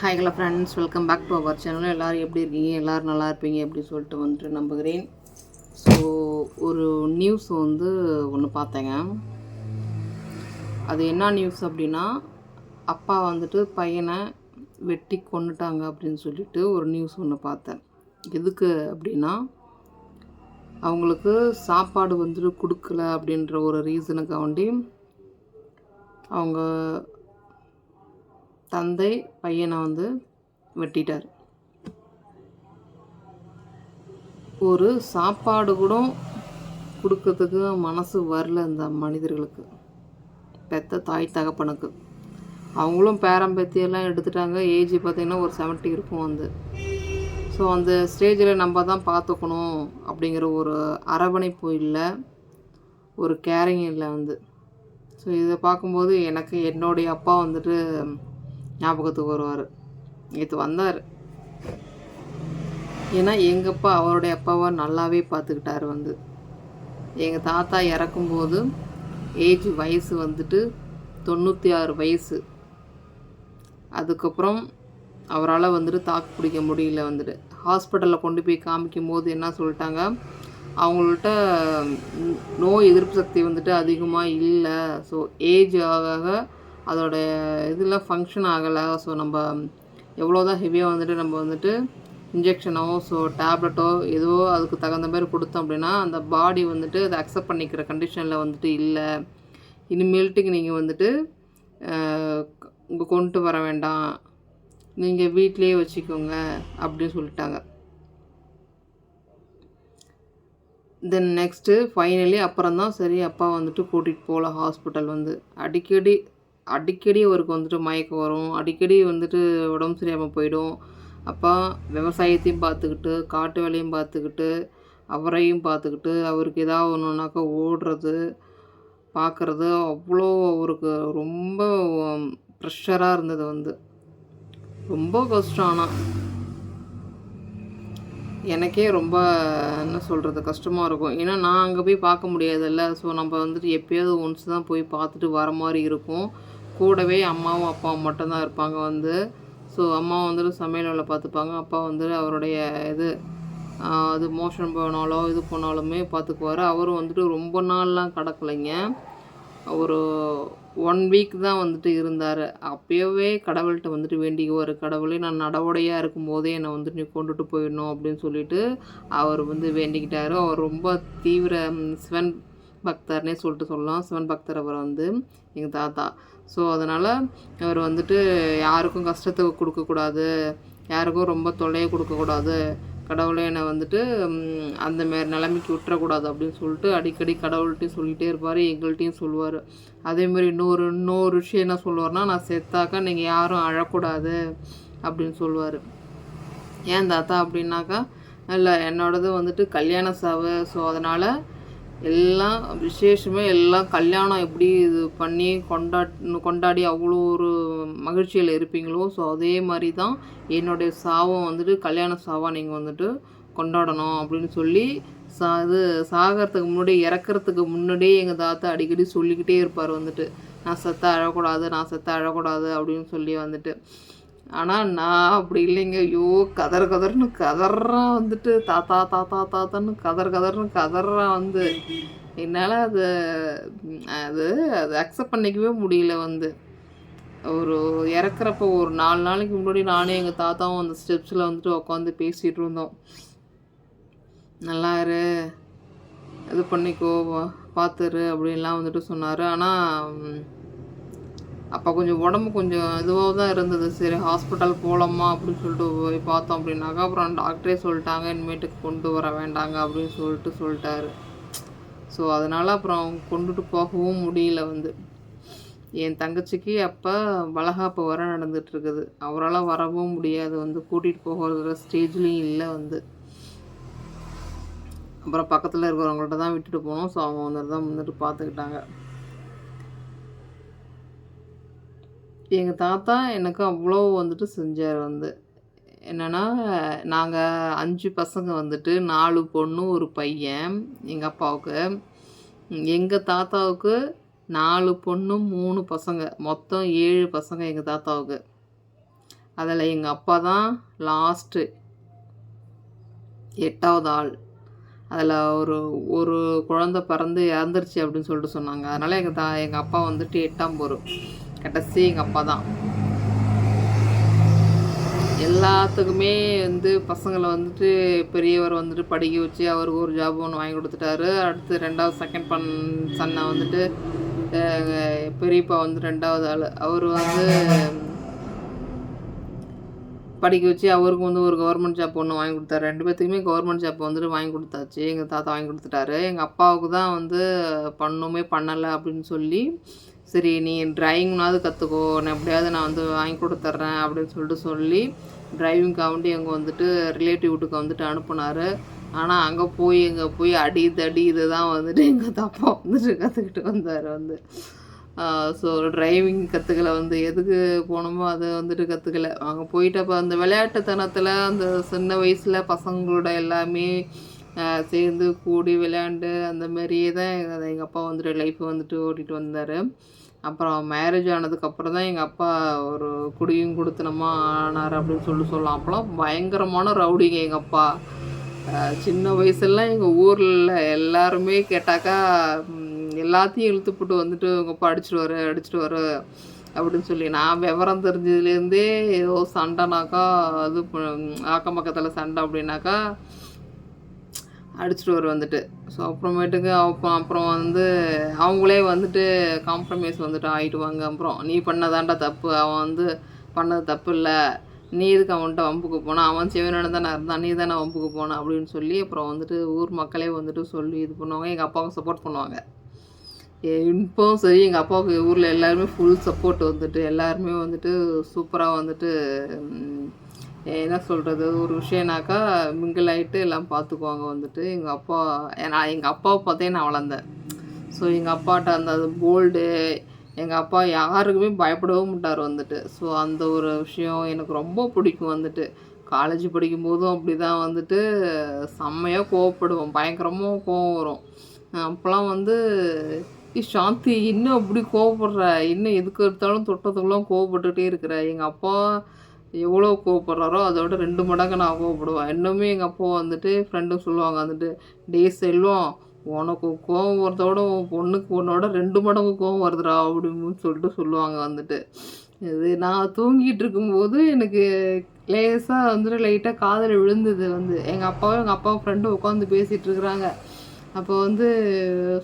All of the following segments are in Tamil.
Hi hello friends welcome back to our channel எல்லோரும் எப்படி இருக்கீங்க? எல்லோரும் நல்லா இருப்பீங்க அப்படின்னு சொல்லிட்டு வந்துட்டு நம்புகிறேன். ஸோ ஒரு நியூஸ் வந்து ஒன்று பார்த்தேங்க. அது என்ன நியூஸ் அப்படின்னா அப்பா வந்துட்டு பையனை வெட்டி கொண்டுட்டாங்க அப்படின்னு சொல்லிட்டு ஒரு நியூஸ் ஒன்று பார்த்தேன். எதுக்கு அப்படின்னா அவங்களுக்கு சாப்பாடு வந்துட்டு கொடுக்கல அப்படின்ற ஒரு ரீசனுக்காண்டி அவங்க தந்தை பையனை வந்து வெட்டிட்டார். ஒரு சாப்பாடு கூட கொடுக்கறதுக்கு மனசு வரல இந்த மனிதர்களுக்கு. பெத்த தாய் தகப்பனுக்கு. அவங்களும் பேரம்பத்தியெல்லாம் எடுத்துட்டாங்க. ஏஜ் பார்த்திங்கன்னா ஒரு செவன்ட்டி இருக்கும் வந்து. ஸோ அந்த ஸ்டேஜில் நம்ம தான் பார்த்துக்கணும் அப்படிங்கிற ஒரு அரவணைப்பு இல்லை. ஒரு கேரிங் இல்லை வந்து. ஸோ இதை பார்க்கும்போது எனக்கு என்னுடைய அப்பா வந்துட்டு ஞாபகத்துக்கு வருவார். நேற்று வந்தார். ஏன்னா எங்கள் அப்பா அவருடைய அப்பாவை நல்லாவே பார்த்துக்கிட்டார் வந்து. எங்கள் தாத்தா இறக்கும்போது ஏஜ் வயசு வந்துட்டு தொண்ணூற்றி ஆறு வயசு. அதுக்கப்புறம் அவரால் வந்துட்டு தாக்கு பிடிக்க முடியல வந்துட்டு. ஹாஸ்பிட்டலில் கொண்டு போய் காமிக்கும் போது என்ன சொல்லிட்டாங்க? அவங்கள்ட்ட நோய் எதிர்ப்பு சக்தி வந்துட்டு அதிகமாக இல்லை. ஸோ ஏஜ் ஆக அதோடைய இதில் ஃபங்க்ஷன் ஆகலை. ஸோ நம்ம எவ்வளோ தான் ஹெவியாக வந்துட்டு நம்ம வந்துட்டு இன்ஜெக்ஷனோ ஸோ டேப்லெட்டோ எதுவோ அதுக்கு தகுந்த மாதிரி கொடுத்தோம் அப்படின்னா அந்த பாடி வந்துட்டு அதை அக்செப்ட் பண்ணிக்கிற கண்டிஷனில் வந்துட்டு இல்லை. இனிமேல்ட்டுக்கு நீங்கள் வந்துட்டு இங்கே கொண்டு வர வேண்டாம். நீங்கள் வீட்லேயே வச்சுக்கோங்க அப்படின்னு சொல்லிட்டாங்க. தென் நெக்ஸ்ட்டு ஃபைனலி அப்புறம் தான் சரி அப்பா வந்துட்டு கூட்டிகிட்டு போகல ஹாஸ்பிட்டல் வந்து. அடிக்கடி அடிக்கடி அவருக்கு வந்துட்டு மயக்கம் வரும். அடிக்கடி வந்துட்டு உடம்பு சரியாமல் போயிடும். அப்போ விவசாயத்தையும் பார்த்துக்கிட்டு காட்டு வேலையும் பார்த்துக்கிட்டு அவரையும் பார்த்துக்கிட்டு அவருக்கு ஏதாவது ஒன்றுனாக்கா ஓடுறது பார்க்குறது அவ்வளோ அவருக்கு ரொம்ப ப்ரெஷராக இருந்தது வந்து. ரொம்ப கஷ்டம் ஆனால் எனக்கே ரொம்ப என்ன சொல்கிறது கஷ்டமாக இருக்கும். ஏன்னா நான் அங்கே போய் பார்க்க முடியாதுல்ல. ஸோ நம்ம வந்துட்டு எப்போயாவது ஒன்ஸ் தான் போய் பார்த்துட்டு வர மாதிரி இருக்கும். கூடவே அம்மாவும் அப்பாவும் மட்டும்தான் இருப்பாங்க வந்து. ஸோ அம்மா வந்துட்டு சமையல் வேலை பார்த்துப்பாங்க. அப்பா வந்துட்டு அவருடைய இது அது மோஷன் போனாலோ இது போனாலுமே பார்த்துக்குவார். அவரும் வந்துட்டு ரொம்ப நாள்லாம் கிடக்கலைங்க. ஒரு ஒன் வீக் தான் வந்துட்டு இருந்தார். அப்போவே கடவுள்கிட்ட வந்துட்டு வேண்டிக்குவார். கடவுளே நான் நடவடையாக இருக்கும்போதே என்னை வந்துட்டு நீ கொண்டுட்டு போயிடணும் அப்படின்னு சொல்லிட்டு அவர் வந்து வேண்டிக்கிட்டார். அவர் ரொம்ப தீவிர சிவன் பக்தர்னே சொல்லிட்டு சொல்லலாம். சிவன் பக்தர் அவர் வந்து எங்கள் தாத்தா. ஸோ அதனால் அவர் வந்துட்டு யாருக்கும் கஷ்டத்தை கொடுக்கக்கூடாது யாருக்கும் ரொம்ப தொல்லையை கொடுக்கக்கூடாது. கடவுளை என்னை வந்துட்டு அந்த மாரி நிலைமைக்கு விட்டுறக்கூடாது அப்படின்னு சொல்லிட்டு அடிக்கடி கடவுள்கிட்டையும் சொல்லிகிட்டே இருப்பார் எங்கள்கிட்டையும் சொல்லுவார். அதேமாரி இன்னொரு இன்னொரு விஷயம் என்ன சொல்லுவார்னா நான் செத்தாக்கா நீங்கள் யாரும் அழக்கூடாது அப்படின்னு சொல்லுவார். ஏன் தாத்தா அப்படின்னாக்கா இல்லை என்னோடது வந்துட்டு கல்யாண சாவு. ஸோ அதனால் எல்லாம் விசேஷமே எல்லாம் கல்யாணம் எப்படி இது பண்ணி கொண்டாட் கொண்டாடி அவ்வளோ ஒரு மகிழ்ச்சியில் இருப்பீங்களோ ஸோ அதே மாதிரி தான் என்னுடைய சாவம் வந்துட்டு கல்யாண சாவாக நீங்கள் வந்துட்டு கொண்டாடணும் அப்படின்னு சொல்லி சா இது சாகிறதுக்கு முன்னாடி இறக்கிறதுக்கு முன்னாடியே எங்கள் தாத்தா அடிக்கடி சொல்லிக்கிட்டே இருப்பார் வந்துட்டு. நான் செத்த அழக்கூடாது நான் செத்த அழக்கூடாது அப்படின்னு சொல்லி வந்துட்டு. ஆனால் நான் அப்படி இல்லைங்க. ஐயோ கதர் கதர்னு கதறான் வந்துட்டு தாத்தா தாத்தா தாத்தான்னு கதர் கதர்னு கதறான் வந்து என்னால் அதை அது அதை அக்செப்ட் பண்ணிக்கவே முடியல வந்து. ஒரு இறக்குறப்ப ஒரு நாலு நாளைக்கு முன்னாடி நானும் எங்கள் தாத்தாவும் அந்த ஸ்டெப்ஸில் வந்துட்டு உட்காந்து பேசிகிட்டு இருந்தோம். நல்லா இரு இது பண்ணிக்கோ பார்த்துரு அப்படின்லாம் வந்துட்டு சொன்னார். ஆனால் அப்போ கொஞ்சம் உடம்பு கொஞ்சம் இதுவாக தான் இருந்தது. சரி ஹாஸ்பிட்டல் போகலாமா அப்படின்னு சொல்லிட்டு போய் பார்த்தோம் அப்படின்னாக்கா அப்புறம் டாக்டரே சொல்லிட்டாங்க இனிமேட்டுக்கு கொண்டு வர வேண்டாங்க அப்படின்னு சொல்லிட்டு சொல்லிட்டாரு. ஸோ அதனால் அப்புறம் கொண்டுட்டு போகவும் முடியல வந்து. என் தங்கச்சிக்கு அப்போ வளகாப்பு வர நடந்துகிட்ருக்குது அவரால் வரவும் முடியாது வந்து. கூட்டிகிட்டு போகிற ஸ்டேஜ்லேயும் இல்லை வந்து. அப்புறம் பக்கத்தில் இருக்கிறவங்கள்ட்ட தான் விட்டுட்டு போனோம். ஸோ அவங்க வந்துட்டு தான் வந்துட்டு பார்த்துக்கிட்டாங்க. எங்கள் தாத்தா எனக்கு அவ்வளோ வந்துட்டு செஞ்சார் வந்து. என்னென்னா நாங்கள் அஞ்சு பசங்க வந்துட்டு நாலு பொண்ணு ஒரு பையன் எங்கள் அப்பாவுக்கு. எங்கள் தாத்தாவுக்கு நாலு பொண்ணு மூணு பசங்க. மொத்தம் ஏழு பசங்க எங்கள் தாத்தாவுக்கு. அதில் எங்கள் அப்பா தான் லாஸ்ட்டு. எட்டாவது ஆள். அதில் ஒரு ஒரு குழந்த பிறந்து இறந்துருச்சு அப்படின்னு சொல்லிட்டு சொன்னாங்க. அதனால் எங்கள் தா எங்கள் அப்பா வந்துட்டு எட்டாம் போகிறோம் கடைசி எங்கள் அப்பா தான். எல்லாத்துக்குமே வந்து பசங்களை வந்துட்டு பெரியவர் வந்துட்டு படிக்க வச்சு அவருக்கு ஒரு ஜாப் ஒன்று வாங்கி கொடுத்துட்டாரு. அடுத்து ரெண்டாவது செகண்ட் பண் சன்னை வந்துட்டு பெரியப்பா வந்து ரெண்டாவது ஆள். அவர் வந்து படிக்க வச்சு அவருக்கு வந்து ஒரு கவர்மெண்ட் ஜாப் ஒன்று வாங்கி கொடுத்தாரு. ரெண்டு பேர்த்துக்குமே கவர்மெண்ட் ஜாப் வந்துட்டு வாங்கி கொடுத்தாச்சு. எங்கள் தாத்தா வாங்கி கொடுத்துட்டாரு. எங்கள் அப்பாவுக்கு தான் வந்து பண்ணுமே பண்ணலை அப்படின்னு சொல்லி சரி நீ டிரைவிங்னாவது கற்றுக்கோ நான் எப்படியாவது நான் வந்து வாங்கி கொடுத்துட்றேன் அப்படின்னு சொல்லிட்டு சொல்லி டிரைவிங்காக அங்கே வந்துட்டு ரிலேட்டிவ் வீட்டுக்கு வந்துட்டு அனுப்புனார். ஆனால் அங்கே போய் இங்கே போய் அடி தடி இதுதான் வந்துட்டு எங்கள் தப்பா வந்துட்டு கற்றுக்கிட்டு வந்தார் வந்து. ஸோ டிரைவிங் கற்றுக்கல வந்து. எதுக்கு போனோமோ அதை வந்துட்டு கற்றுக்கல அங்கே போயிட்டப்போ அந்த விளையாட்டுத்தனத்தில் அந்த சின்ன வயசில் பசங்களோட எல்லாமே சேர்ந்து கூடி விளையாண்டு அந்த மாதிரியே தான் எங்கள் எங்கள் அப்பா வந்துட்டு லைஃப் வந்துட்டு ஓட்டிகிட்டு வந்தார். அப்புறம் மேரேஜ் ஆனதுக்கப்புறம் தான் எங்கள் அப்பா ஒரு குடியும் கொடுத்தனமா ஆனார் அப்படின்னு சொல்லி சொல்லலாம். அப்போலாம் பயங்கரமான ரவுடிங்க எங்கள் அப்பா. சின்ன வயசுலாம் எங்கள் ஊரில் எல்லாருமே கேட்டாக்கா எல்லாத்தையும் இழுத்து போட்டு வந்துட்டு உங்கள் அப்பா அடிச்சிட்டு வர அடிச்சிட்டு வர அப்படின்னு சொல்லி. நான் விவரம் தெரிஞ்சதுலேருந்தே ஏதோ சண்டைனாக்கா அது அக்கம் பக்கத்தில் சண்டை அப்படின்னாக்கா அடிச்சிட்டு வர வந்துட்டு. ஸோ அப்புறமேட்டுக்கு அப்போ அப்புறம் வந்து அவங்களே வந்துட்டு காம்ப்ரமைஸ் வந்துட்டு ஆகிடுவாங்க அப்புறம் நீ பண்ணதாண்டா தப்பு. அவன் வந்து பண்ணது தப்பு இல்லை. நீ இதுக்கு அவன்கிட்ட வம்புக்கு போனா? அவன் செவனோட தானே இருந்தான். நீ தானே வம்புக்கு போனான் அப்படின்னு சொல்லி அப்புறம் வந்துட்டு ஊர் மக்களே வந்துட்டு சொல்லி இது பண்ணுவாங்க. எங்கள் அப்பாவுக்கு சப்போர்ட் பண்ணுவாங்க. இப்போவும் சரி எங்கள் அப்பாவுக்கு ஊரில் எல்லாருமே ஃபுல் சப்போர்ட் வந்துட்டு எல்லாருமே வந்துட்டு சூப்பராக வந்துட்டு என்ன சொல்கிறது ஒரு விஷயம்னாக்கா மிங்கிள் ஆகிட்டு எல்லாம் பார்த்துக்குவாங்க வந்துட்டு. எங்கள் அப்பா நான் எங்கள் அப்பாவை பார்த்தே நான் வளர்ந்தேன். ஸோ எங்கள் அப்பாட்ட அந்த போல்டு எங்கள் அப்பா யாருக்குமே பயப்படவும் மாட்டார் வந்துட்டு. ஸோ அந்த ஒரு விஷயம் எனக்கு ரொம்ப பிடிக்கும் வந்துட்டு. காலேஜ் படிக்கும்போதும் அப்படி தான் வந்துட்டு. செம்மையாக கோவப்படுவோம். பயங்கரமாக கோவம் வரும். அப்போலாம் வந்து சாந்தி இன்னும் அப்படி கோவப்படுற? இன்னும் எதுக்கு எடுத்தாலும் தொட்டத்துக்குலாம் கோவப்பட்டுட்டே இருக்கிற? எங்கள் அப்பா எவ்வளோ கோவப்படுறாரோ அதோட ரெண்டு மடங்கு நான் கோவப்படுவேன். இன்னுமே எங்கள் அப்பா வந்துட்டு ஃப்ரெண்டும் சொல்லுவாங்க வந்துட்டு டே செல்வம் உனக்கு கோவம் வரதோட உன் பொண்ணுக்கு உன்னோட ரெண்டு மடங்கு கோவம் வருதுடா அப்படின்னு சொல்லிட்டு சொல்லுவாங்க வந்துட்டு. இது நான் தூங்கிட்டு இருக்கும்போது எனக்கு லேசாக வந்துட்டு லைட்டாக காதில் விழுந்தது வந்து. எங்கள் அப்பாவும் எங்கள் அப்பாவும் ஃப்ரெண்டும் உட்காந்து பேசிகிட்டு இருக்கிறாங்க. அப்போ வந்து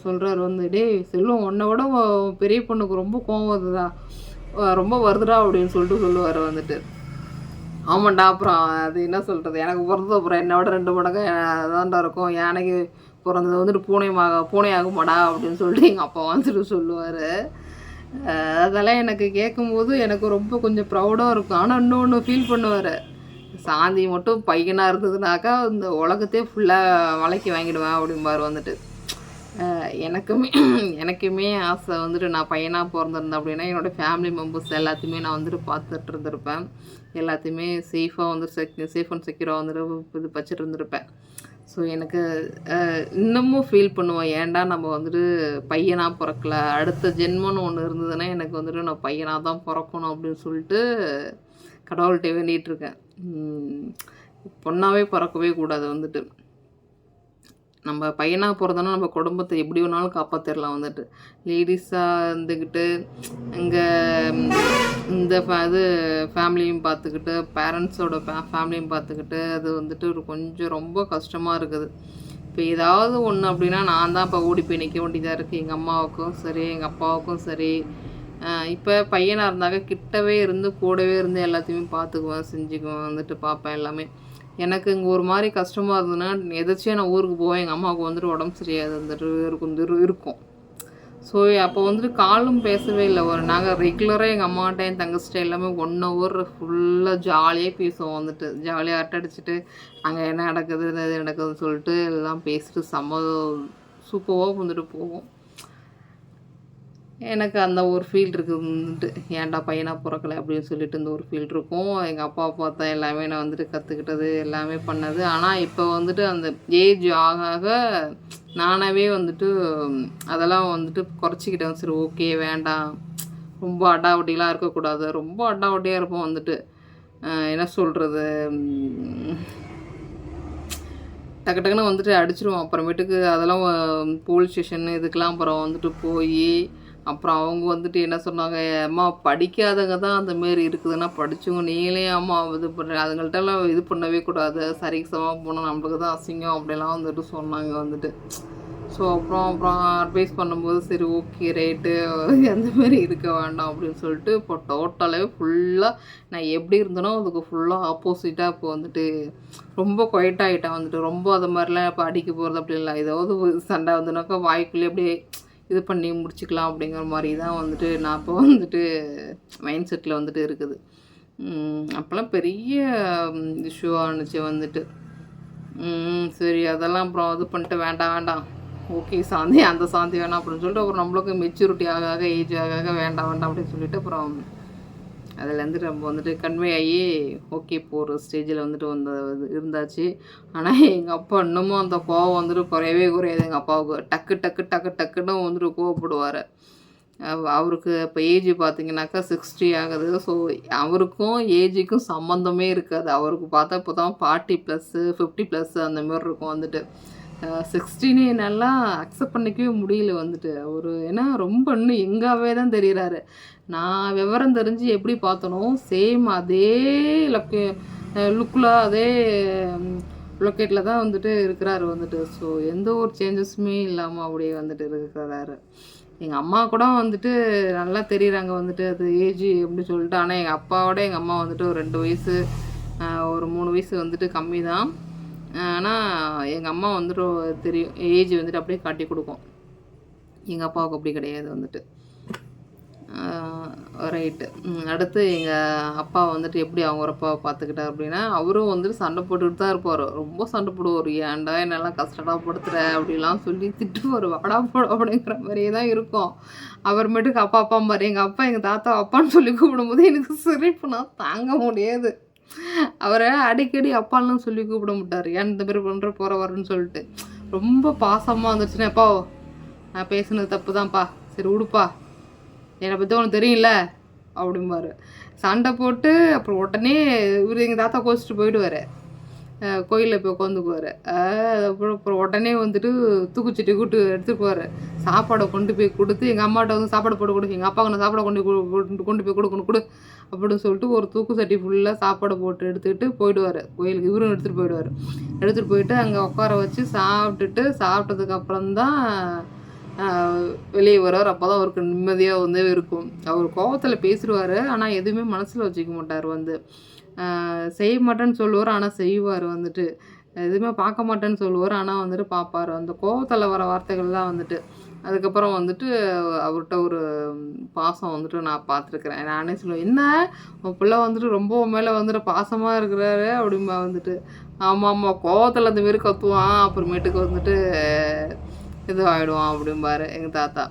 சொல்கிறாரு வந்து டேய் செல்வம் உன்னை விட பெரிய பொண்ணுக்கு ரொம்ப கோவம் வருதுடா ரொம்ப வருதுடா அப்படின்னு சொல்லிட்டு சொல்லுவார் வந்துட்டு. ஆமாண்டா அப்புறம் அது என்ன சொல்கிறது எனக்கு பிறந்தது அப்புறம் என்னை விட ரெண்டு மடங்கு அதான்டா இருக்கும். யானைக்கு பிறந்தது வந்துட்டு பூனையாக பூனை ஆகுமாடா அப்படின்னு சொல்லிட்டு எங்கள் அப்பா வந்துட்டு சொல்லுவார். அதெல்லாம் எனக்கு கேட்கும்போது எனக்கு ரொம்ப கொஞ்சம் ப்ரௌடாக இருக்கும். ஆனால் இன்னொன்று ஃபீல் பண்ணுவார். சாந்தி மட்டும் பையனாக இருந்ததுனாக்கா இந்த உலகத்தையே ஃபுல்லாக வளைக்கி வாங்கிடுவேன் அப்படிம்பார் வந்துட்டு. எனக்குமே எனக்குமே ஆசை வந்துட்டு நான் பையனாக பிறந்திருந்தேன் அப்படின்னா என்னோடய ஃபேமிலி மெம்பர்ஸ் எல்லாத்தையுமே நான் வந்துட்டு பார்த்துட்டு இருந்திருப்பேன். எல்லாத்தையுமே சேஃபாக வந்து செக் சேஃப் அண்ட் செக்யூராக வந்துட்டு இது வச்சுட்டு இருந்திருப்பேன். ஸோ எனக்கு இன்னமும் ஃபீல் பண்ணுவேன். ஏன்டா நம்ம வந்துட்டு பையனாக பிறக்கல? அடுத்த ஜென்மம்னு ஒன்று இருந்ததுன்னா எனக்கு வந்துட்டு நான் பையனாக தான் பிறக்கணும் அப்படின்னு சொல்லிட்டு கடவுள்கிட்ட வேண்டிகிட்டு இருக்கேன். பிறக்கவே கூடாது வந்துட்டு. நம்ம பையனாக பிறந்தோன்னா நம்ம குடும்பத்தை எப்படி வேணாலும் காப்பாற்றிடலாம் வந்துட்டு. லேடிஸாக இருந்துக்கிட்டு இங்கே இந்த இது ஃபேமிலியும் பார்த்துக்கிட்டு பேரண்ட்ஸோட ஃபே ஃபேமிலியும் பார்த்துக்கிட்டு அது வந்துட்டு ஒரு கொஞ்சம் ரொம்ப கஷ்டமாக இருக்குது. இப்போ ஏதாவது ஒன்று அப்படின்னா நான் தான் இப்போ ஓடி போய் நிற்க வேண்டியதாக இருக்குது எங்கள் அம்மாவுக்கும் சரி எங்கள் அப்பாவுக்கும் சரி. இப்போ பையனாக இருந்தாக்க கிட்டவே இருந்து கூடவே இருந்து எல்லாத்தையுமே பார்த்துக்குவேன் செஞ்சுக்குவேன் வந்துட்டு பார்ப்பேன் எல்லாமே. எனக்கு இங்கே ஒரு மாதிரி கஷ்டமாக இருந்ததுன்னா எதாச்சும் நான் ஊருக்கு போவேன் எங்கள் அம்மாவுக்கு வந்துட்டு உடம்பு சரியாது வந்துட்டு இருக்கும் இருக்கும். ஸோ அப்போ வந்துட்டு காலும் பேசவே இல்லை. ஒரு நாங்கள் ரெகுலராக எங்கள் அம்மாட்ட என் தங்கச்சிட்ட எல்லாமே ஒன் ஹவர் ஃபுல்லாக ஜாலியாக பேசுவோம் வந்துட்டு. ஜாலியாக அரட்டை அடிச்சுட்டு அங்கே என்ன நடக்குது எது நடக்குதுன்னு சொல்லிட்டு எல்லாம் பேசிட்டு செம்ம சூப்பராக வந்துட்டு போவோம். எனக்கு அந்த ஒரு ஃபீல் இருக்குது ஏன்டா பையனாக பிறக்கல? அப்படின்னு சொல்லிட்டு இந்த ஒரு ஃபீல் இருக்கும். எங்கள் அப்பா பார்த்தா எல்லாமே நான் வந்துட்டு கற்றுக்கிட்டது எல்லாமே பண்ணது. ஆனால் இப்போ வந்துட்டு அந்த ஏஜ் ஆக ஆக நானாகவே வந்துட்டு அதெல்லாம் வந்துட்டு குறைச்சிக்கிட்டேன். சரி ஓகே வேண்டாம். ரொம்ப அடாவடிலாம் இருக்கக்கூடாது. ரொம்ப அடாவடியாக இருப்போம் வந்துட்டு. என்ன சொல்கிறது டக்கு டக்குன்னு வந்துட்டு அடிச்சிருவோம். அப்புறமேட்டுக்கு அதெல்லாம் போலீஸ் ஸ்டேஷன் இதுக்கெல்லாம் அப்புறம் வந்துட்டு போய் அப்புறம் அவங்க வந்துட்டு என்ன சொன்னாங்க அம்மா படிக்காதவங்க தான் அந்த மாரி இருக்குதுன்னா படித்தவங்க நீங்களே அம்மா இது பண்ணுற அதுங்கள்ட்டலாம் இது பண்ணவே கூடாது. சரிக்கு சமமாக போனால் நம்மளுக்கு தான் அசிங்கம் அப்படிலாம் வந்துட்டு சொன்னாங்க வந்துட்டு. ஸோ அப்புறம் அப்புறம் அட்வைஸ் பண்ணும்போது சரி ஓகே ரைட்டு எந்த மாரி இருக்க வேண்டாம் அப்படின்னு சொல்லிட்டு இப்போ டோட்டலாகவே ஃபுல்லாக நான் எப்படி இருந்தேனோ அதுக்கு ஃபுல்லாக ஆப்போசிட்டாக இப்போ வந்துட்டு ரொம்ப குவைட் வந்துட்டு. ரொம்ப அது மாதிரிலாம் இப்போ அடிக்க போகிறது அப்படி இல்லை. ஏதாவது சண்டை வந்துனாக்கா வாய்க்குள்ளே அப்படியே இது பண்ணி முடிச்சுக்கலாம் அப்படிங்கிற மாதிரி தான் வந்துட்டு நான் இப்போ வந்துட்டு மைண்ட் செட்டில் வந்துட்டு இருக்குது. அப்போல்லாம் பெரிய இஷ்யூவாக இருந்துச்சு வந்துட்டு. சரி அதெல்லாம் அப்புறம் இது பண்ணிட்டு வேண்டாம் வேண்டாம். ஓகே சாந்தி அந்த சாந்தி வேணாம் அப்படின்னு சொல்லிட்டு அப்புறம் நம்மளுக்கு மெச்சூரிட்டி ஆக ஆக ஏஜ் ஆக ஆக வேண்டாம் வேண்டாம் அப்படின்னு சொல்லிட்டு அப்புறம் அதுலேருந்து நம்ம வந்துட்டு கன்வே ஆகி ஓகே போகிற ஸ்டேஜில் வந்துட்டு வந்த இது இருந்தாச்சு. ஆனால் எங்கள் அப்பா இன்னமும் அந்த கோவம் வந்துட்டு குறையவே குறையாது. எங்கள் அப்பாவுக்கு டக்கு டக்கு டக்கு டக்குன்னு வந்துட்டு கோவப்படுவார். அவ- அவருக்கு இப்போ ஏஜ் பார்த்தீங்கன்னாக்கா சிக்ஸ்டி ஆகுது. ஸோ அவருக்கும் ஏஜுக்கும் சம்மந்தமே இருக்காது. அவருக்கு பார்த்தா இப்போ தான் ஃபார்ட்டி ப்ளஸ்ஸு ஃபிஃப்டி ப்ளஸ்ஸு அந்த மாதிரி இருக்கும் வந்துட்டு. சிக்ஸ்டீனே நல்லா அக்செப்ட் பண்ணிக்கவே முடியல வந்துட்டு. அவர் ஏன்னா ரொம்ப இன்னும் எங்காவே தான் தெரிகிறாரு நான் விவரம் தெரிஞ்சு எப்படி பார்த்தனோ சேம் அதே லொக்கே லுக்கில் அதே லொக்கேட்டில் தான் வந்துட்டு இருக்கிறாரு வந்துட்டு. ஸோ எந்த ஒரு சேஞ்சஸுமே இல்லாமல் அப்படியே வந்துட்டு இருக்கிறாரு. எங்கள் அம்மா கூட வந்துட்டு நல்லா தெரியுறாங்க வந்துட்டு. அது ஏஜ் அப்படின்னு சொல்லிட்டு. ஆனால் எங்கள் அப்பாவோட எங்கள் அம்மா வந்துட்டு ஒரு ரெண்டு வயசு ஒரு மூணு வயசு வந்துட்டு கம்மி தான் ஆனால் எங்கள் அம்மா வந்துட்டு தெரியும் ஏஜ் வந்துட்டு அப்படியே காட்டி கொடுக்கும். எங்கள் அப்பாவுக்கு அப்படி கிடையாது வந்துட்டு. ரைட்டு அடுத்து எங்கள் அப்பா வந்துட்டு எப்படி அவங்க ஒரு அப்பாவை பார்த்துக்கிட்டார் அப்படின்னா அவரும் வந்துட்டு சண்டை போட்டுக்கிட்டு தான் இருப்பார். ரொம்ப சண்டை போடுவார். ஏன்டா என்னெல்லாம் கஷ்டப்படுத்துற அப்படிலாம் சொல்லி திட்டுவார். வாடா போட அப்படிங்கிற மாதிரியே தான் இருக்கும். அப்புறமேட்டுக்கு அப்பா அப்பா மாதிரி எங்கள் அப்பா எங்கள் தாத்தா அப்பான்னு சொல்லி கூப்பிடும்போது எனக்கு சிரிப்பு நான் தாங்க முடியாது. அவரை அடிக்கடி அப்பாலாம் சொல்லி கூப்பிட மாட்டார். ஏன் இந்த மாதிரி பண்ணுற போகிறவருன்னு சொல்லிட்டு. ரொம்ப பாசமாக வந்துருச்சுன்னா எப்பா நான் பேசுனது தப்பு தான்ப்பா சரி விடுப்பா என்னை பற்றி உனக்கு தெரியும்ல? அப்படிம்பாரு. சண்டை போட்டு அப்புறம் உடனே இவர் எங்கள் தாத்தா கோச்சிட்டு போயிடுவார். கோயிலில் போய் உட்காந்துக்குவார் அப்புறம் அப்புறம் உடனே வந்துட்டு தூக்குச்சிட்டு கூட்டு எடுத்துட்டு போவார் சாப்பாடை கொண்டு போய் கொடுத்து எங்கள் அம்மாட்ட வந்து சாப்பாடு போட்டு கொடு எங்கள் அப்பாவுக்கு நான் சாப்பாடை கொண்டு கொண்டு- கொண்டு போய் கொடுக்கணும் கொடு. அப்படின்னு சொல்லிட்டு ஒரு தூக்கு சட்டி ஃபுல்லாக சாப்பாடு போட்டு எடுத்துக்கிட்டு போயிடுவார். கோயிலுக்கு இவரும் எடுத்துகிட்டு போயிடுவார். எடுத்துகிட்டு போயிட்டு அங்கே உட்கார வச்சு சாப்பிட்டுட்டு சாப்பிட்டதுக்கு அப்புறம்தான் வெளியே வருவார். அப்போ தான் அவருக்கு நிம்மதியாக வந்து இருக்கும். அவர் கோபத்தில் பேசிடுவார். ஆனால் எதுவுமே மனசில் வச்சுக்க மாட்டார் வந்து. செய்ய மாட்டேன்னு சொல்லுவார். ஆனால் செய்வார் வந்துட்டு. எதுவுமே பார்க்க மாட்டேன்னு சொல்லுவார். ஆனால் வந்துட்டு பார்ப்பார். அந்த கோவத்தில் வர வார்த்தைகள்லாம் வந்துட்டு. அதுக்கப்புறம் வந்துட்டு அவர்கிட்ட ஒரு பாசம் வந்துட்டு நான் பார்த்துருக்குறேன். நானே சொல்லுவேன் என்ன? உன் பிள்ளை வந்துட்டு ரொம்ப மேலே வந்துட்டு பாசமாக இருக்கிறாரு? அப்படிம்பா வந்துட்டு. ஆமாம் ஆமாம் கோவத்தில் அந்த மாரி கத்துவான். அப்புறமேட்டுக்கு வந்துட்டு இது ஆகிடுவான் அப்படிம்பாரு எங்கள் தாத்தா.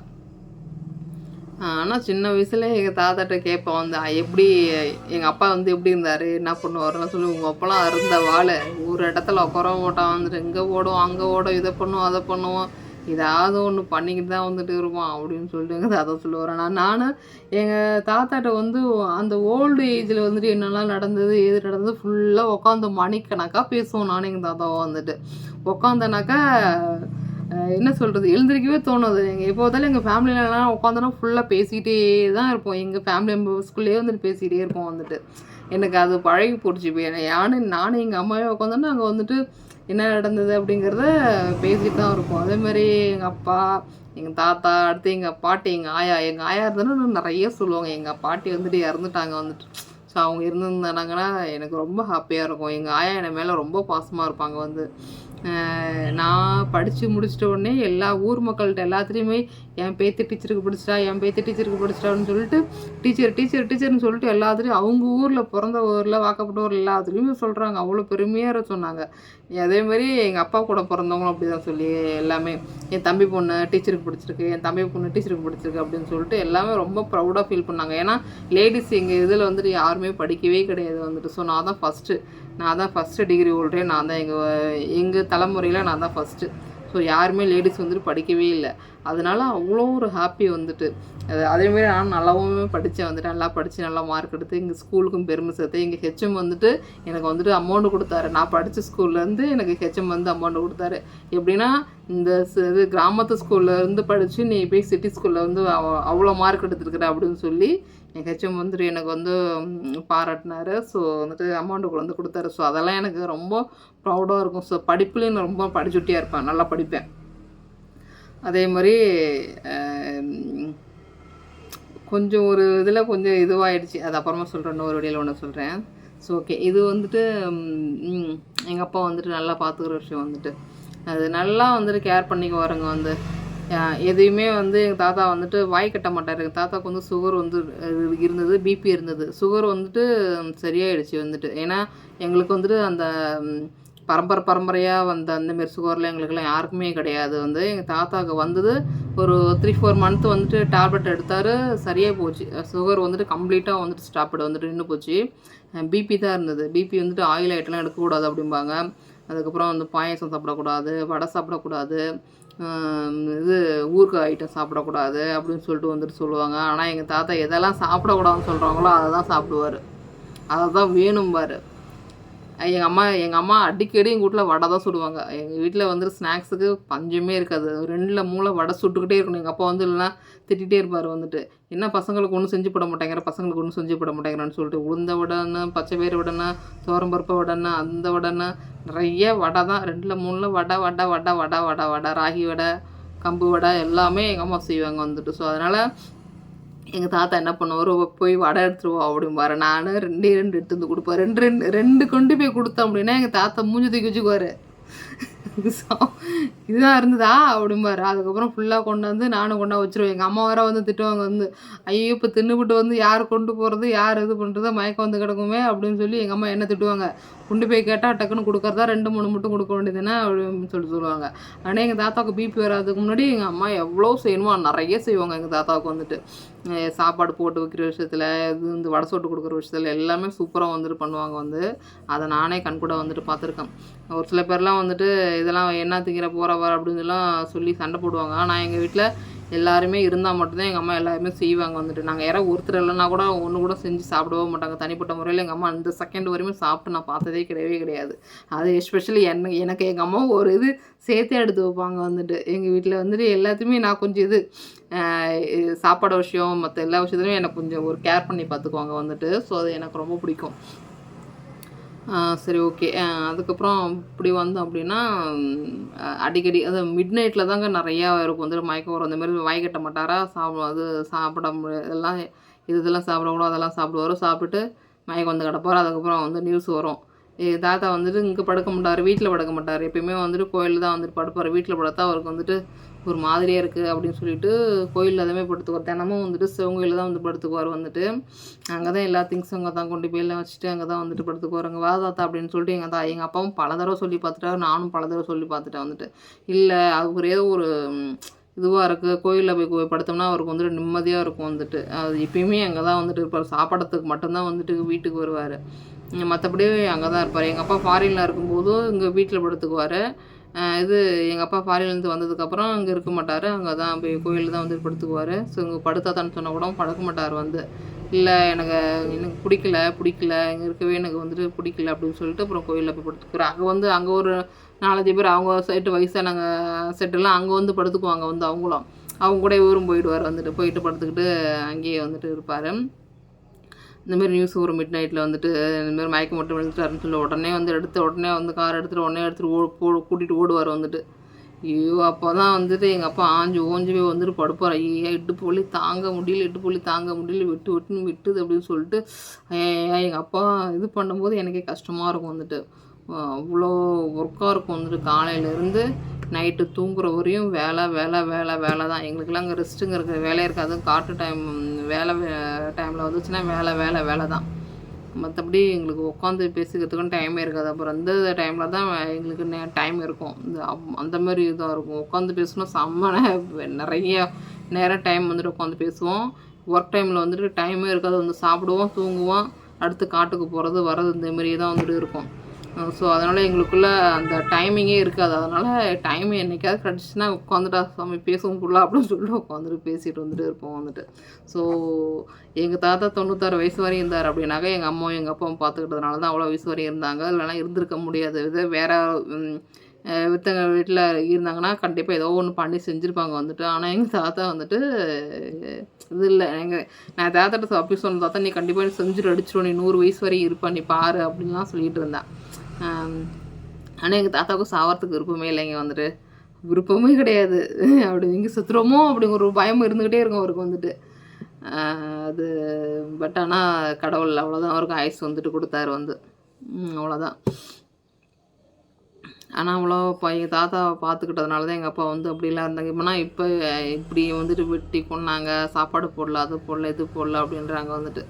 ஆனால் சின்ன வயசுல எங்கள் தாத்தாட்ட கேட்பேன் வந்து எப்படி எங்கள் அப்பா வந்து எப்படி இருந்தார்? என்ன பண்ணுவாருன்னு சொல்லி உங்கள் அப்பெல்லாம் அருந்த வாழை ஒரு இடத்துல உட்கார ஓட்டம் வந்துட்டு இங்கே ஓடும் அங்கே ஓடும் இதை பண்ணுவோம் அதை பண்ணுவோம் ஏதாவது ஒன்று பண்ணிக்கிட்டு தான் வந்துட்டு இருப்பான் அப்படின்னு சொல்லிட்டு எங்கள் தாத்தா சொல்லுவார். ஆனால் நானும் எங்கள் தாத்தாட்ட வந்து அந்த ஓல்டு ஏஜில் வந்துட்டு என்னெல்லாம் நடந்தது எது நடந்தது ஃபுல்லாக உட்காந்து மணிக்கணக்காக பேசுவோம் நானும் எங்கள் தாத்தாவும் வந்துட்டு. உட்காந்தனாக்கா என்ன சொல்கிறது எழுந்திரிக்கவே தோணுது. எங்கள் எப்போ பார்த்தாலும் எங்கள் ஃபேமிலியிலலாம் உட்காந்தோன்னா ஃபுல்லாக பேசிக்கிட்டே தான் இருப்போம். எங்கள் ஃபேமிலி மெம்பர்ஸ்குள்ளேயே வந்துட்டு பேசிக்கிட்டே இருப்போம் வந்துட்டு. எனக்கு அது பழகி போடுச்சு இப்போ யானு நானும் எங்கள் அம்மாவே உட்காந்தோன்னா அங்கே வந்துட்டு என்ன நடந்தது அப்படிங்கிறத பேசிட்டு தான் இருப்போம். அதே மாதிரி எங்கள் அப்பா எங்கள் தாத்தா அடுத்து எங்கள் பாட்டி எங்கள் ஆயா. எங்கள் ஆயா இருந்தோன்னா நிறைய சொல்லுவாங்க. எங்கள் பாட்டி வந்துட்டு இறந்துட்டாங்க வந்துட்டு. ஸோ அவங்க இருந்திருந்தாங்கன்னா எனக்கு ரொம்ப ஹாப்பியாக இருக்கும். எங்கள் ஆயா என்னை மேலே ரொம்ப பாசமாக இருப்பாங்க வந்து. நான் படித்து முடிச்சிட்ட உடனே எல்லா ஊர் மக்கள்கிட்ட எல்லாத்துலேயுமே என் பேத்து டீச்சருக்கு பிடிச்சிட்டா என் பேத்து டீச்சருக்கு பிடிச்சிட்டான்னு சொல்லிட்டு டீச்சர் டீச்சர் டீச்சர்னு சொல்லிட்டு எல்லாத்துலேயும் அவங்க ஊரில் பிறந்த ஊரில் வாக்கப்பட்ட ஊரில் எல்லாத்துலேயுமே சொல்கிறாங்க அவ்வளோ பெருமையாக சொன்னாங்க. அதே மாதிரி எங்கள் அப்பா கூட பிறந்தவங்களும் அப்படி தான் சொல்லி எல்லாமே என் தம்பி பொண்ணு டீச்சருக்கு பிடிச்சிருக்கு என் தம்பி பொண்ணு டீச்சருக்கு பிடிச்சிருக்கு அப்படின்னு சொல்லிட்டு எல்லாமே ரொம்ப ப்ரௌடாக ஃபீல் பண்ணாங்க. ஏன்னா லேடிஸ் எங்கள் இதில் வந்துட்டு யாருமே படிக்கவே கிடையாது வந்துட்டு. ஸோ நான் தான் ஃபஸ்ட்டு நான் தான் ஃபஸ்ட்டு டிகிரி ஹோல்டரே நான் தான் எங்கள் எங்கள் தலைமுறையில் நான் தான் ஃபஸ்ட்டு ஸோ யாருமே லேடிஸ் வந்துட்டு படிக்கவே இல்லை. அதனால அவ்வளோ ஒரு ஹாப்பி வந்துட்டு. அது அதேமாரி நான் நல்லாவும் படித்தேன் வந்துட்டு நல்லா படித்து நல்லா மார்க் எடுத்து எங்கள் ஸ்கூலுக்கும் பெருமை சேர்த்து எங்கள் ஹெச்எம் வந்துட்டு எனக்கு வந்துட்டு அமௌண்ட் கொடுத்தாரு. நான் படித்த ஸ்கூல்லேருந்து எனக்கு ஹெச்எம் வந்து அமௌண்ட் கொடுத்தாரு. எப்படின்னா இந்த இது கிராமத்து ஸ்கூல்லேருந்து படித்து நீ போய் சிட்டி ஸ்கூலில் வந்து அவ்வளோ மார்க் எடுத்துருக்குற அப்படின்னு சொல்லி என் ஹெச்எம் வந்துட்டு எனக்கு வந்து பாராட்டினார் பாராட்டினாரு. ஸோ வந்துட்டு அமௌண்ட்டு கொண்டு வந்து கொடுத்தாரு. ஸோ அதெல்லாம் எனக்கு ரொம்ப ப்ரௌடாக இருக்கும். ஸோ படிப்புலேயும் நான் ரொம்ப படிச்சுட்டியாக இருப்பேன். நல்லா படிப்பேன். அதே மாதிரி கொஞ்சம் ஒரு இதில் கொஞ்சம் இதுவாகிடுச்சு அது அப்புறமா சொல்கிறேன் இன்னொரு வழியில் ஒன்று சொல்கிறேன் ஸோ ஓகே இது வந்துட்டு எங்கள் அப்பா வந்துட்டு நல்லா பார்த்துக்கிற விஷயம் வந்துட்டு. அது நல்லா வந்துட்டு கேர் பண்ணிக்குவாருங்க வந்து. எதையுமே வந்து எங்கள் தாத்தா வந்துட்டு வாய் கட்ட மாட்டார். எங்கள் தாத்தாக்கு வந்து சுகர் வந்து இருந்தது பிபி இருந்தது. சுகர் வந்துட்டு சரியாயிடுச்சு வந்துட்டு. ஏன்னா எங்களுக்கு வந்துட்டு அந்த பரம்பரை பரம்பரையாக வந்த அந்தமாரி சுகரில் சுகர்லாம் எங்களுக்கெல்லாம் யாருக்குமே கிடையாது. வந்து எங்கள் தாத்தாவுக்கு வந்தது ஒரு த்ரீ ஃபோர் மந்த் வந்துட்டு டேப்லெட் எடுத்தார் சரியாக போச்சு. சுகர் வந்துட்டு கம்ப்ளீட்டாக வந்துட்டு ஸ்டாப்டு வந்துட்டு நின்று போச்சு. பிபி தான் இருந்தது. பிபி வந்துட்டு ஆயில் ஐட்டம்லாம் எடுக்கக்கூடாது அப்படிம்பாங்க. அதுக்கப்புறம் வந்து பாயசம் சாப்பிடக்கூடாது வடை சாப்பிடக்கூடாது. இது ஊறுகாய் ஐட்டம் சாப்பிடக்கூடாது அப்படின்னு சொல்லிட்டு வந்துட்டு சொல்லுவாங்க. ஆனால் எங்கள் தாத்தா எதெல்லாம் சாப்பிடக்கூடாதுன்னு சொல்கிறாங்களோ அதை தான் சாப்பிடுவார். அதை தான் வேணும்பாரு. எங்கள் அம்மா எங்கள் அம்மா அடிக்கடி எங்கள் வீட்டில் வடை தான் சுடுவாங்க. எங்கள் வீட்டில் வந்துட்டு ஸ்நாக்ஸுக்கு பஞ்சமே இருக்காது. ரெண்டில் மூளை வடை சுட்டுக்கிட்டே இருக்கணும். எங்கள் அப்பா வந்து இல்லைனா திட்டிகிட்டே இருப்பார் வந்துட்டு. என்ன பசங்களுக்கு ஒன்றும் செஞ்சு போட மாட்டேங்கிற பசங்களுக்கு ஒன்றும் செஞ்சு போட மாட்டேங்கிறான்னு சொல்லிட்டு உளுந்த வடைன்னு பச்சை பயிறு வடைன்னா துவரம்பருப்பு வடைன்னா அந்த வடைன்னா நிறைய வடை தான். ரெண்டில் மூணில் வடை வடை வடை வடை வடை வடை ராகி வடை கம்பு வடை எல்லாமே எங்கள் அம்மா செய்வாங்க வந்துட்டு. ஸோ அதனால் எங்கள் தாத்தா என்ன பண்ணுவார்? போய் வடை எடுத்துருவோம் அப்படிம்பாரு நான் ரெண்டே ரெண்டு எடுத்து வந்து கொடுப்பேன். ரெண்டு ரெண்டு ரெண்டு கொண்டு போய் கொடுத்தோம் அப்படின்னா எங்கள் தாத்தா மூஞ்சி தூக்கி வச்சுக்குவார். இதுதான் இருந்ததா அப்படிம்பாரு அதுக்கப்புறம் ஃபுல்லாக கொண்டாந்து நானும் கொண்டா வச்சிருவேன். எங்கள் அம்மா வர வந்து திட்டுவாங்க வந்து ஐயோ இப்போ தின்னுபிட்டு வந்து யார் கொண்டு போகிறது யார் இது பண்ணுறது மயக்கம் வந்து கிடக்குமே அப்படின்னு சொல்லி எங்கள் அம்மா என்ன திட்டுவாங்க? கொண்டு போய் கேட்டால் டக்குன்னு கொடுக்குறதா ரெண்டு மூணு மட்டும் கொடுக்க வேண்டியதுன்னா அப்படின்னு சொல்லி சொல்லுவாங்க. ஆனால் எங்கள் தாத்தாவுக்கு பிபி வராதுக்கு முன்னாடி எங்கள் அம்மா எவ்வளோ செய்யணுமோ நிறைய செய்வாங்க எங்கள் தாத்தாவுக்கு வந்துட்டு. சாப்பாடு போட்டு வைக்கிற விஷயத்தில் இது இந்த வடை சோட்டு கொடுக்குற விஷயத்தில் எல்லாமே சூப்பராக வந்துட்டு பண்ணுவாங்க வந்து. அதை நானே கண்கூட வந்துட்டு பார்த்துருக்கேன். ஒரு சில பேர்லாம் வந்துட்டு இதெல்லாம் என்ன திங்கிற போகிற வர? அப்படின்னு சொல்லி சண்டை போடுவாங்க. ஆனால் எங்கள் வீட்டில் எல்லாருமே இருந்தால் மட்டும்தான் எங்கள் அம்மா எல்லாருமே செய்வாங்க வந்துட்டு. நாங்கள் யாராவது ஒருத்தர் இல்லைன்னா கூட ஒன்று கூட செஞ்சு சாப்பிடவே மாட்டாங்க. தனிப்பட்ட முறையில் எங்கள் அம்மா அந்த செகண்ட் வரையுமே சாப்பிட்டு நான் பார்த்ததே கிடையவே கிடையாது. அது எஸ்பெஷலி என்ன எனக்கு எங்கள் அம்மா ஒரு இது சேர்த்தே எடுத்து வைப்பாங்க வந்துட்டு. எங்கள் வீட்டில் வந்துட்டு எல்லாத்தையுமே நான் கொஞ்சம் இது சாப்பாடு விஷயம் மற்ற எல்லா விஷயத்துலையும் எனக்கு கொஞ்சம் ஒரு கேர் பண்ணி பார்த்துக்குவாங்க வந்துட்டு. ஸோ அது எனக்கு ரொம்ப பிடிக்கும். சரி ஓகே அதுக்கப்புறம் இப்படி வந்தோம் அப்படின்னா அடிக்கடி அது மிட் நைட்டில் தாங்க நிறையா இருக்கும். வந்துட்டு மயக்கம் வரும். அந்தமாரி வாய்க்கட்ட வாய் கட்ட மாட்டாரா? சாப்பிடும் அது சாப்பிட முடியாது இதெல்லாம் இது இதெல்லாம் சாப்பிடக்கூடாது அதெல்லாம் சாப்பிடுவார். சாப்பிட்டுட்டு மயக்கம் வந்து கிடப்பார். அதுக்கப்புறம் வந்து நியூஸ் வரும். தாத்தா வந்துட்டு இங்கே படுக்க மாட்டார். வீட்டில் படுக்க மாட்டார். எப்பயுமே வந்துட்டு கோயிலில் தான் வந்துட்டு படுப்பார். வீட்டில் படுத்தா அவருக்கு வந்துட்டு ஒரு மாதிரியாக இருக்குது அப்படின்னு சொல்லிட்டு கோயிலில் தான் படுத்துக்குவார். தினமும் வந்துட்டு சிவங்கோயிலில் தான் வந்து படுத்துக்குவார் வந்துட்டு. அங்கே தான் எல்லா திங்ஸும் அங்கே தான் கொண்டு போய் எல்லாம் வச்சுட்டு அங்கே தான் வந்துட்டு படுத்துக்குவார். அங்கே வா தாத்தா அப்படின்னு சொல்லிட்டு எங்கள் தா எங்கள் அப்பாவும் பல தடவை சொல்லி பார்த்துட்டாரு. நானும் பல தடவை சொல்லி பார்த்துட்டேன் வந்துட்டு. இல்லை அது ஒரே ஒரு இதுவாக இருக்குது கோயிலில் போய் போய் படுத்தோம்னா அவருக்கு வந்துட்டு நிம்மதியாக இருக்கும் வந்துட்டு. அது எப்பயுமே அங்கே தான் வந்துட்டு இருப்பார். சாப்பிட்றதுக்கு மட்டும்தான் வந்துட்டு வீட்டுக்கு வருவார். மற்றபடி அங்கே தான் இருப்பார். எங்கள் அப்பா ஃபாரினில் இருக்கும்போதும் இங்கே வீட்டில் படுத்துக்குவார். இது எங்கள் அப்பா ஃபாரின்லேருந்து வந்ததுக்கப்புறம் அங்கே இருக்க மாட்டார். அங்கே தான் போய் கோயிலில் தான் வந்து படுத்துக்குவார். ஸோ இங்கே படுத்தாத்தான்னு சொன்னால் கூட படுக்க மாட்டார் வந்து. இல்லை எனக்கு எனக்கு பிடிக்கல பிடிக்கல இங்கே இருக்கவே எனக்கு வந்துட்டு பிடிக்கல அப்படின்னு சொல்லிட்டு அப்புறம் கோயிலில் போய் படுத்துக்குவார். அங்கே வந்து அங்கே ஒரு நாலஞ்சு பேர் அவங்க செட்டு வயசானவங்க செட்டெல்லாம் அங்கே வந்து படுத்துக்குவாங்க வந்து அவங்களும். அவங்க கூட இவரும் போயிடுவார் வந்துட்டு போயிட்டு படுத்துக்கிட்டு அங்கேயே வந்துட்டு இருப்பார். இந்த மாதிரி நியூஸ் ஒரு மிட் நைட்டில் வந்துட்டு இந்த மாதிரி மயக்கம் மட்டும் விழுந்துட்டாருன்னு சொல்லி உடனே வந்து எடுத்து உடனே வந்து கார் எடுத்துகிட்டு உடனே எடுத்துகிட்டு ஓ போ கூட்டிகிட்டு ஓடுவார் வந்துட்டு. ஐயோ அப்போ தான் வந்துட்டு எங்கள் அப்பா ஆஞ்சு ஓஞ்சு போய் வந்துட்டு படுப்பார். ஐயா இடுப்பு வலி தாங்க முடியல இடுப்பு வலி தாங்க முடியல விட்டு விட்டுன்னு விட்டுது அப்படின்னு சொல்லிட்டு எங்கள் அப்பா இது பண்ணும்போது எனக்கே கஷ்டமாக இருக்கும் வந்துட்டு. அவ்வளோ ஒர்க்காக இருக்கும் வந்துட்டு. காலையிலேருந்து நைட்டு தூங்குற வரையும் வேலை வேலை வேலை வேலை தான். எங்களுக்கெல்லாம் அங்கே ரெஸ்ட்டுங்க இருக்கிற வேலையே இருக்காது. காட்டு டைம் வேலை டைமில் வந்துச்சுன்னா வேலை வேலை வேலை தான். மற்றபடி எங்களுக்கு உட்காந்து பேசிக்கிறதுக்கும் டைமே இருக்காது. அப்புறம் அந்த டைமில் தான் எங்களுக்கு நே டைம் இருக்கும். இந்த அப்- அந்த மாதிரி இதாக இருக்கும். உட்காந்து பேசணும் செம்ம நிறைய நேரம் டைம் வந்துட்டு உட்காந்து பேசுவோம். ஒர்க் டைமில் வந்துட்டு டைமே இருக்காது. வந்து சாப்பிடுவோம் தூங்குவோம். அடுத்து காட்டுக்கு போகிறது வர்றது இந்த மாதிரியே தான் வந்துட்டு இருக்கும். ஸோ அதனால் எங்களுக்குள்ள அந்த டைமிங்கே இருக்காது. அதனால் டைம் என்றைக்காவது கிடச்சின்னா உட்காந்துட்டா சாமி பேசவும் ஃபுல்லாக அப்படின்னு சொல்லிட்டு உட்காந்துட்டு பேசிட்டு வந்துட்டு இருப்போம் வந்துட்டு. ஸோ எங்கள் தாத்தா தொண்ணூத்தாறு வயசு வரையும் இருந்தார் அப்படின்னாக்கா எங்கள் அம்மாவும் எங்கள் அப்பாவும் பார்த்துக்கிட்டதுனால தான் அவ்வளோ வயசு வரையும் இருந்தாங்க. இல்லைனா இருந்திருக்க முடியாது. இது வேறு வித்தங்க வீட்டில் இருந்தாங்கன்னா கண்டிப்பாக ஏதோ ஒன்று பண்ணி செஞ்சுருப்பாங்க வந்துட்டு. ஆனால் எங்கள் தாத்தா வந்துட்டு இது இல்லை. எங்கள் நான் தாத்தாட்ட அப்படி சொன்ன தாத்தா நீ கண்டிப்பாக நீ செஞ்சுட்டு அடிச்சிடும் நீ நூறு வயசு வரையும் இருப்பா நீ பாரு அப்படின்லாம் சொல்லிட்டு இருந்தேன். ஆனால் எங்கள் தாத்தாவுக்கும் சாவறதுக்கு விருப்பமே இல்லைங்க வந்துட்டு. விருப்பமே கிடையாது. அப்படி இங்கே சுற்றுறோமோ அப்படிங்கிற ஒரு பயம் இருந்துக்கிட்டே இருக்கும் அவருக்கு வந்துட்டு. அது பட் ஆனால் கடவுள் அவ்வளோதான் அவருக்கு ஆயுஸ் வந்துட்டு கொடுத்தாரு வந்து. அவ்வளோதான் ஆனால் அவ்வளோ இப்போ எங்கள் தாத்தாவை பார்த்துக்கிட்டதுனால தான் எங்கள் அப்பா வந்து அப்படிலாம் இருந்தாங்க. இப்போனா இப்போ இப்படி வந்துட்டு வெட்டி கொண்டாங்க சாப்பாடு போடல அது போடல இது போடல அப்படின்றாங்க வந்துட்டு.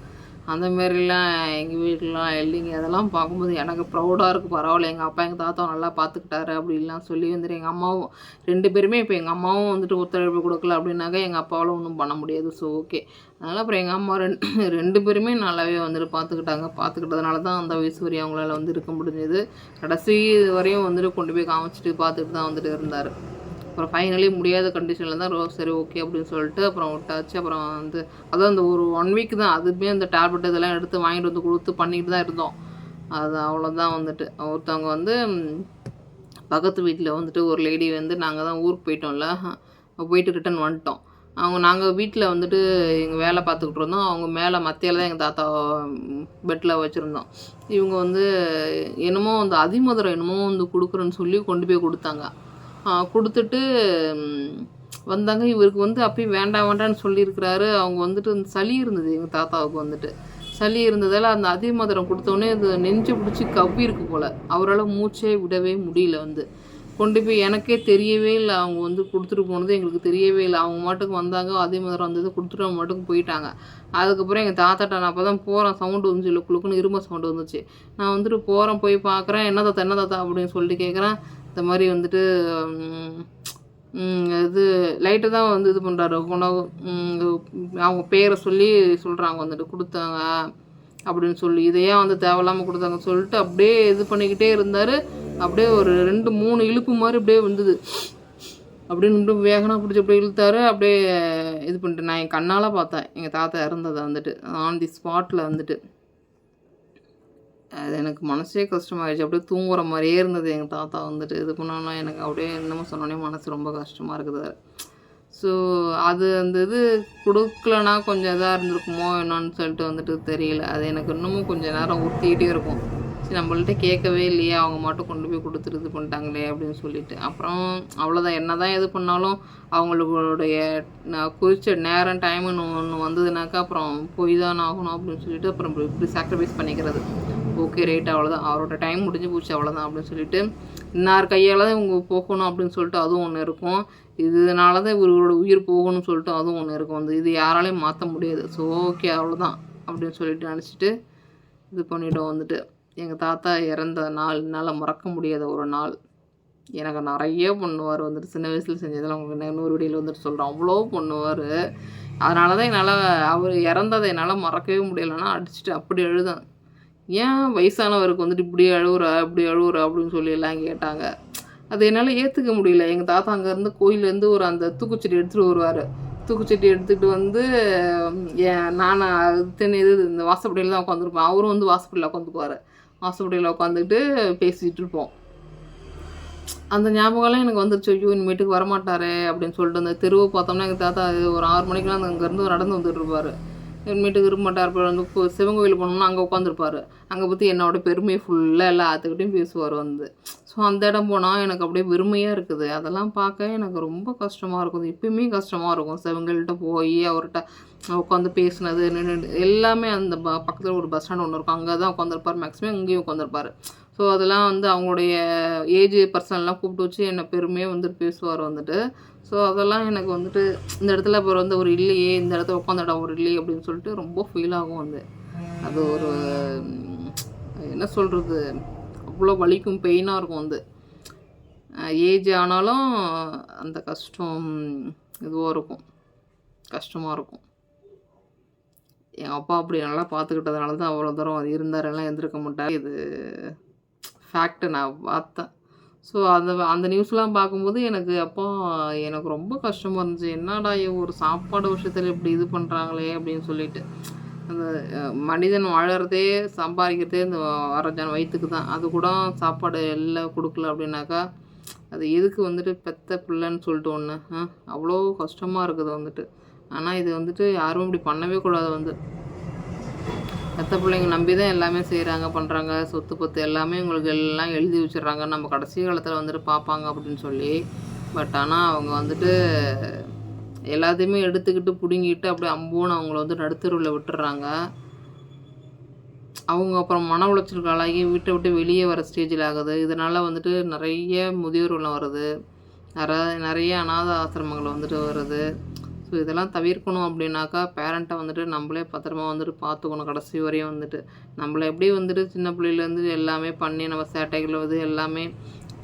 அந்த மாரிலாம் எங்கள் வீட்டிலலாம் இல்லைங்க அதெல்லாம் பார்க்கும்போது எனக்கு ப்ரௌடாக இருக்குது பரவாயில்ல எங்கள் அப்பா எங்கள் தாத்தா நல்லா பார்த்துக்கிட்டாரு அப்படிலாம் சொல்லி வந்துட்டு எங்கள் அம்மாவும் ரெண்டு பேருமே இப்போ எங்கள் அம்மாவும் வந்துட்டு ஒத்துழைப்பு கொடுக்கல அப்படின்னாக்கா எங்கள் அப்பாவால் ஒன்றும் பண்ண முடியாது. ஸோ ஓகே அதனால் அப்புறம் எங்கள் அம்மா ரெண்டு ரெண்டு பேருமே நல்லாவே வந்துட்டு பார்த்துக்கிட்டாங்க. பார்த்துக்கிட்டதுனால தான் அந்த வயசு வரையும் அவங்களால வந்து இருக்க முடிஞ்சது. கடைசி வரையும் வந்துட்டு கொண்டு போய் காமிச்சிட்டு பார்த்துட்டு தான் வந்துட்டு இருந்தார். அப்புறம் ஃபைனலி முடியாத கண்டிஷனில் தான் சரி ஓகே அப்படின்னு சொல்லிட்டு அப்புறம் விட்டாச்சு. அப்புறம் வந்து அதான் அந்த ஒரு ஒன் வீக் தான். அதுவுமே அந்த டேப்லெட் இதெல்லாம் எடுத்து வாங்கிட்டு வந்து கொடுத்து பண்ணிட்டு தான் இருந்தோம். அது அவ்வளோதான் வந்துட்டு. ஒருத்தவங்க வந்து பக்கத்து வீட்டில் வந்துட்டு ஒரு லேடி வந்து நாங்கள் தான் ஊருக்கு போயிட்டோம்ல. போயிட்டு ரிட்டன் வந்துட்டோம். அவங்க நாங்கள் வீட்டில் வந்துட்டு எங்கள் வேலை பார்த்துக்கிட்டு இருந்தோம். அவங்க மேலே மத்தியில் தான் எங்கள் தாத்தா பெட்டில் வச்சுருந்தோம். இவங்க வந்து என்னமோ அந்த அதிமதுரம் என்னமோ வந்து கொடுக்குறேன்னு சொல்லி கொண்டு போய் கொடுத்தாங்க. கொடுத்துட்டு வந்தாங்க. இவருக்கு வந்து அப்பயும் வேண்டாம் வேண்டாம்னு சொல்லியிருக்கிறாரு. அவங்க வந்துட்டு சளி இருந்தது. எங்கள் தாத்தாவுக்கு வந்துட்டு. சளி இருந்ததால் அந்த அதிமதுரம் கொடுத்தோடனே அது நெஞ்சு பிடிச்சி கவ்வி இருக்கு போல். அவரால் மூச்சே விடவே முடியல வந்து. கொண்டு போய் எனக்கே தெரியவே இல்லை. அவங்க வந்து கொடுத்துட்டு போனது எங்களுக்கு தெரியவே இல்லை. அவங்க மாட்டுக்கு வந்தாங்க அதே மாதிரி வந்தது கொடுத்துட்டு அவங்க மாட்டுக்கு போயிட்டாங்க. அதுக்கப்புறம் எங்கள் தாத்தாட்ட நான் அப்போ தான் போகிறேன் சவுண்டு வந்துச்சு. இல்லை குழுக்குன்னு இரும சவுண்டு வந்துச்சு. நான் வந்துட்டு போகிறேன் போய் பார்க்குறேன். என்ன தாத்தா என்ன தாத்தா அப்படின்னு சொல்லிட்டு கேட்குறேன் இந்த மாதிரி வந்துட்டு இது லைட்டை தான் வந்து இது பண்ணுறாரு உணவு அவங்க பேரை சொல்லி சொல்கிறாங்க வந்துட்டு கொடுத்தாங்க அப்படின்னு சொல்லி. இதையே வந்து தேவையில்லாமல் கொடுத்தாங்கன்னு சொல்லிட்டு அப்படியே இது பண்ணிக்கிட்டே இருந்தார். அப்படியே ஒரு ரெண்டு மூணு இழுப்பு மாதிரி அப்படியே வந்தது. அப்படின்னு மட்டும் வேகனாக பிடிச்சி அப்படியே இழுத்தாரு. அப்படியே இது பண்ணிட்டு நான் என் கண்ணால் பார்த்தேன். எங்கள் தாத்தா இறந்ததை வந்துட்டு ஆன் தி ஸ்பாட்டில் வந்துட்டு. அது எனக்கு மனசே கஷ்டமாயிடுச்சு. அப்படியே தூங்குற மாதிரியே இருந்தது. எங்கள் தாத்தா வந்துட்டு இது பண்ணோன்னா எனக்கு அப்படியே என்னமோ சொன்னோன்னே மனசு ரொம்ப கஷ்டமாக இருக்குது ஸோ அது அந்த இது கொடுக்கலனா கொஞ்சம் இதாக இருந்திருக்குமோ என்னன்னு சொல்லிட்டு வந்துட்டு தெரியல. அது எனக்கு இன்னமும் கொஞ்சம் நேரம் உறுத்திக்கிட்டே இருக்கும். சரி நம்மள்ட்ட கேட்கவே இல்லையே. அவங்க மட்டும் கொண்டு போய் கொடுத்துட்டு இது பண்ணிட்டாங்களே அப்படின்னு சொல்லிட்டு. அப்புறம் அவ்வளோதான் என்ன தான் இது பண்ணாலும் அவங்களுடைய நான் குறித்த நேரம் டைமுன்னு ஒன்று வந்ததுனாக்கா அப்புறம் போய் தான் ஆகணும் அப்படின்னு சொல்லிட்டு அப்புறம் இப்படி சாக்ரிஃபைஸ் பண்ணிக்கிறது. ஓகே ரைட் அவ்வளோதான் அவரோட டைம் முடிஞ்சு போச்சு அவ்வளோதான் அப்படின்னு சொல்லிட்டு இன்னார் கையால் தான் இவங்க போகணும் அப்படின்னு சொல்லிட்டு அதுவும் ஒன்று இருக்கும். இதனால தான் இவரோட உயிர் போகணும்னு சொல்லிட்டு அதுவும் ஒன்று இருக்கும். வந்து இது யாராலையும் மாற்ற முடியாது. ஸோ ஓகே அவ்வளோதான் அப்படின்னு சொல்லிட்டு நினச்சிட்டு இது பண்ணிட்டோம் வந்துட்டு. எங்கள் தாத்தா இறந்த நாள் என்னால் மறக்க முடியாத ஒரு நாள். எனக்கு நிறைய பண்ணுவார் வந்துட்டு. சின்ன வயசில் செஞ்சதெல்லாம் உங்களுக்கு இன்னொரு வீடியோவில் வந்துட்டு சொல்கிறேன் அவ்வளோ பண்ணுவார். அதனால தான் என்னால் அவர் இறந்ததை என்னால் மறக்கவே முடியலைன்னா அடிச்சுட்டு அப்படி எழுதேன் ஏன் வயசானவருக்கு வந்துட்டு இப்படி அழுகுறா இப்படி அழுகுறா அப்படின்னு சொல்லி எல்லாம் கேட்டாங்க. அது என்னால் ஏற்றுக்க முடியல. எங்கள் தாத்தா அங்கேருந்து கோயிலேருந்து ஒரு அந்த தூக்குச்சட்டி எடுத்துகிட்டு வருவார். தூக்குச்சட்டி எடுத்துகிட்டு வந்து என் நான் தென் இது இந்த வாசப்படியில் தான் உட்காந்துருப்பேன் அவரும் வந்து வாசப்படியில் உட்காந்துக்குவார் வாசப்படியில் உட்காந்துக்கிட்டு பேசிகிட்டு இருப்போம். அந்த ஞாபகம்லாம் எனக்கு வந்துருச்சு. ஐயோ இனிமேட்டுக்கு வரமாட்டாரே அப்படின்னு சொல்லிட்டு அந்த தெருவை பார்த்தோம்னா எங்கள் தாத்தா ஒரு ஆறு மணிக்கெலாம் அங்கேருந்து நடந்து வந்துட்டு இருப்பாரு. மீட்டுக்கு இருக்க. மாட்டார் வந்து சிவன் கோயில் போனோம்னா அங்கே உட்காந்துருப்பாரு அங்கே பற்றி என்னோட பெருமை ஃபுல்லாக எல்லாத்துக்கிட்டையும் பேசுவார் வந்து. ஸோ அந்த இடம் போனால் எனக்கு அப்படியே வெறுமையாக இருக்குது. அதெல்லாம் பார்க்க எனக்கு ரொம்ப கஷ்டமாக இருக்கும். இப்பயுமே கஷ்டமாக இருக்கும். சிவங்கள்கிட்ட போய் அவர்கிட்ட உட்காந்து பேசுனது நின்று எல்லாமே அந்த ப பக்கத்தில் ஒரு பஸ் ஸ்டாண்ட் ஒன்று இருக்கும். அங்கே தான் உட்காந்துருப்பார் மேக்ஸிமம் இங்கேயும் உட்காந்துருப்பார் ஸோ அதெல்லாம் வந்து அவங்களுடைய ஏஜ் பர்சன்லாம் கூப்பிட்டு வச்சு என்னை பெருமையாக வந்துட்டு பேசுவார் வந்துட்டு. ஸோ அதெல்லாம் எனக்கு வந்துட்டு இந்த இடத்துல இப்போ வந்து ஒரு இல்லையே இந்த இடத்துல உட்காந்த இடம் ஒரு இல்லையே அப்படின்னு சொல்லிட்டு ரொம்ப ஃபீல் ஆகும் வந்து அது ஒரு என்ன சொல்கிறது அவ்வளோ வலிக்கும் பெயினாக இருக்கும் வந்து. ஏஜ் ஆனாலும் அந்த கஷ்டம் இதுவாக இருக்கும். கஷ்டமாக இருக்கும். எங்கள் அப்பா அப்படி நல்லா பார்த்துக்கிட்டதுனால தான் அவ்வளோ தூரம் அது இருந்தாரெல்லாம் எழுந்திருக்க மாட்டார். இது ஃபேக்ட்டு நான் பார்த்தேன். ஸோ அந்த அந்த நியூஸ்லாம் பார்க்கும்போது எனக்கு அப்போ எனக்கு ரொம்ப கஷ்டமாக இருந்துச்சு. என்னடா ஒரு சாப்பாடு விஷயத்தில் இப்படி இது பண்ணுறாங்களே அப்படின்னு சொல்லிட்டு. அந்த மனிதன் வாழறதே சம்பாதிக்கிறதே இந்த வர வயிற்றுக்கு தான். அது கூட சாப்பாடு எல்லாம் கொடுக்கல அப்படின்னாக்கா அது எதுக்கு வந்துட்டு பெத்த பிள்ளைன்னு சொல்லிட்டு ஒன்று அவ்வளோ கஷ்டமாக இருக்குது வந்துட்டு. ஆனால் இது வந்துட்டு யாரும் இப்படி பண்ணவே கூடாது வந்து. மற்ற பிள்ளைங்க நம்பி தான் எல்லாமே செய்கிறாங்க பண்ணுறாங்க சொத்து பத்து எல்லாமே உங்களுக்கு எல்லாம் எழுதி வச்சிடுறாங்க. நம்ம கடைசி காலத்தில் வந்துட்டு பார்ப்பாங்க அப்படின்னு சொல்லி. பட் ஆனால் அவங்க வந்துட்டு எல்லாத்தையுமே எடுத்துக்கிட்டு பிடுங்கிட்டு அப்படியே அம்போன்னு அவங்கள வந்து நடுத்தருவில் விட்டுறாங்க. அவங்க அப்புறம் மன உளைச்சலுக்கு ஆளாகி வீட்டை விட்டு வெளியே வர ஸ்டேஜில் ஆகுது. இதனால் வந்துட்டு நிறைய முதியோர்லாம் வருது. நிறைய நிறைய அனாத ஆசிரமங்கள் வந்துட்டு வருது. ஸோ இதெல்லாம் தவிர்க்கணும் அப்படின்னாக்கா பேரண்ட்டை வந்துட்டு நம்மளே பத்திரமா வந்துட்டு பார்த்துக்கணும் கடைசி வரையும் வந்துட்டு. நம்மளை எப்படி வந்துட்டு சின்ன பிள்ளையிலேருந்து எல்லாமே பண்ணி நம்ம சேட்டைகள் வந்து எல்லாமே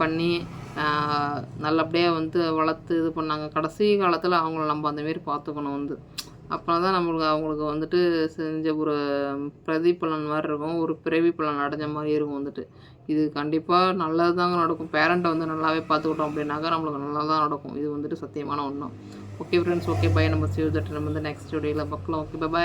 பண்ணி நல்லபடியாக வந்து வளர்த்து இது பண்ணாங்க. கடைசி காலத்தில் அவங்கள நம்ம அந்தமாரி பார்த்துக்கணும் வந்து. அப்போ தான் நம்மளுக்கு அவங்களுக்கு வந்துட்டு செஞ்ச ஒரு பிரதிபலன் மாதிரி இருக்கும். ஒரு பிறவி பலன் அடைஞ்ச மாதிரி இருக்கும் வந்துட்டு. இது கண்டிப்பாக நல்லது தாங்க நடக்கும். பேரண்ட்டை வந்து நல்லாவே பார்த்துக்கிட்டோம் அப்படின்னாக்கா நம்மளுக்கு நல்லா தான் நடக்கும். இது வந்துட்டு சத்தியமான ஒன்றும் ஓகே ஃப்ரெண்ட்ஸ் ஓகே பை நம்ம சிவ தட்டு நம்ம வந்து நெக்ஸ்ட் வீடியோவில் பார்க்கலாம். Okay bye